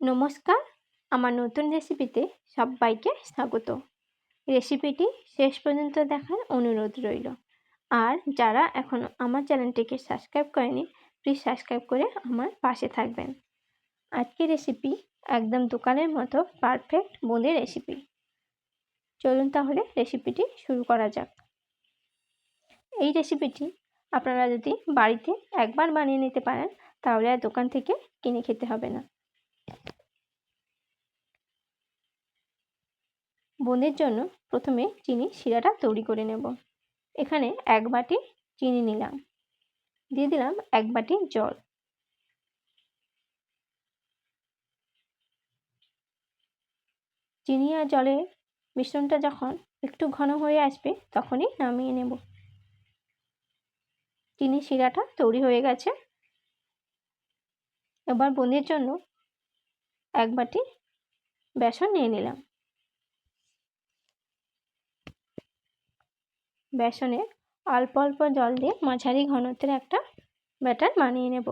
নমস্কার, আমার নতুন রেসিপিতে সবাইকে স্বাগত। রেসিপিটি শেষ পর্যন্ত দেখার অনুরোধ রইল। আর যারা এখনও আমার চ্যানেলটিকে সাবস্ক্রাইব করেনি প্লিজ সাবস্ক্রাইব করে আমার পাশে থাকবেন। আজকে রেসিপি একদম দোকানের মতো পারফেক্ট বোঁদে রেসিপি। চলুন তাহলে রেসিপিটি শুরু করা যাক। এই রেসিপিটি আপনারা যদি বাড়িতে একবার বানিয়ে নিতে পারেন, তাহলে আর দোকান থেকে কিনে খেতে হবে না। বোঁদের জন্য প্রথমে চিনি শিরাটা তৈরি করে নেব। এখানে এক বাটি চিনি নিলাম। দিয়ে দিলাম এক বাটি জল। চিনি আর জলের মিশ্রণটা যখন একটু ঘন হয়ে আসবে তখনই নামিয়ে নেব। চিনি শিরাটা তৈরি হয়ে গেছে। এবার বোঁদের জন্য এক বাটি বেসন নিয়ে নিলাম। বেসনে অল্প অল্প জল দিয়ে মাঝারি ঘনত্বের একটা ব্যাটার বানিয়ে নেব।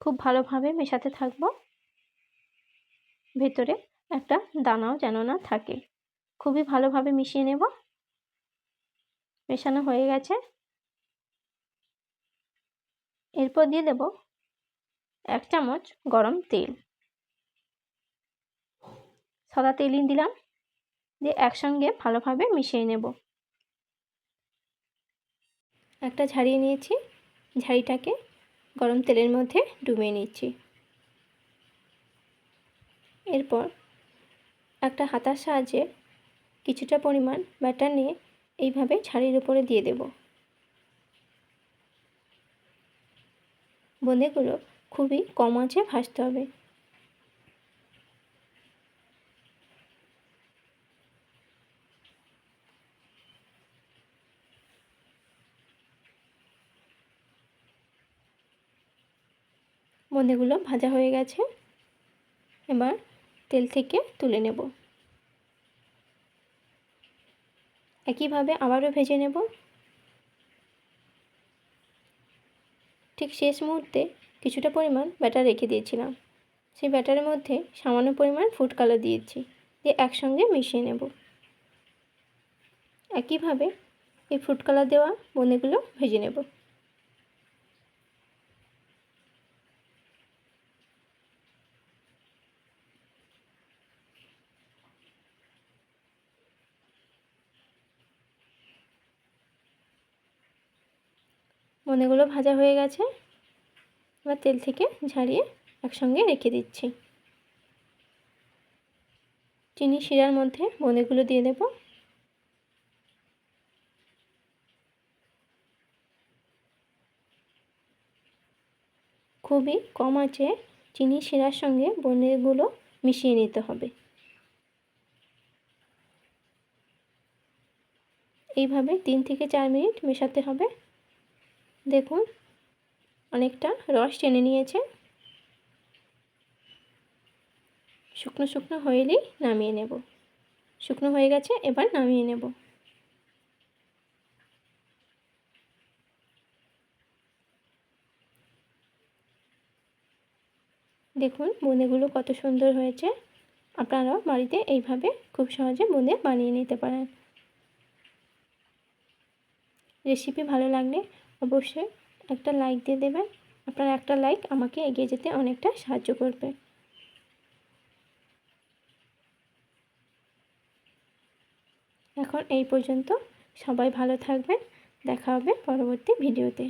খুব ভালোভাবে মেশাতে থাকব। ভেতরে একটা দানাও যেন না থাকে। খুবই ভালোভাবে মিশিয়ে নেব। মেশানো হয়ে গেছে। এরপর দিয়ে দেব এক চামচ গরম তেল। সাদা তেলই দিলাম, দিয়ে একসঙ্গে ভালোভাবে মিশিয়ে নেব। একটা ঝাড়িয়ে নিয়েছি, ঝাড়িটাকে গরম তেলের মধ্যে ডুবিয়ে নিচ্ছি। এরপর একটা হাতার সাহায্যে কিছুটা পরিমাণ ব্যাটার নিয়ে এইভাবে ঝাড়ির উপরে দিয়ে দেব। বোঁদেগুলো খুবই কম আঁচে ভাজতে হবে। বোঁদেগুলো ভাজা হয়ে গেছে। এবার তেল থেকে তুলে নেব। একইভাবে আবারও ভেজে নেব। ঠিক শেষ মুহূর্তে কিছুটা পরিমাণ ব্যাটার রেখে দিয়েছিলাম। সেই ব্যাটারের মধ্যে সামান্য পরিমাণ ফুড কালার দিয়েছি দিয়ে একসঙ্গে মিশিয়ে নেব। একইভাবে এই ফুড কালার দেওয়া বনেগুলো ভেজে নেব। মনেগুলো ভাজা হয়ে গেছে। এবার তেল থেকে ঝাড়িয়ে একসঙ্গে রেখে দিচ্ছি। চিনি শিরার মধ্যে বোঁদেগুলো দিয়ে দেব। খুবই কম আছে চিনি শিরার সঙ্গে বোঁদেগুলো মিশিয়ে নিতে হবে। এইভাবে তিন থেকে চার মিনিট মেশাতে হবে। দেখুন, অনেকটা রস টেনে নিয়েছে। শুকনো শুকনো হয়েলেই নামিয়ে নেব। শুকনো হয়ে গেছে, এবার নামিয়ে নেব। দেখুন বোঁদেগুলো কত সুন্দর হয়েছে। আপনারাও বাড়িতে এইভাবে খুব সহজে বোঁদে বানিয়ে নিতে পারেন। রেসিপি ভালো লাগলে অবশ্যই একটা লাইক দিয়ে দেবেন। আপনার একটা লাইক আমাকে এগিয়ে যেতে অনেকটা সাহায্য করবে। এখন এই পর্যন্ত সবাই ভালো থাকবেন। দেখা হবে পরবর্তী ভিডিওতে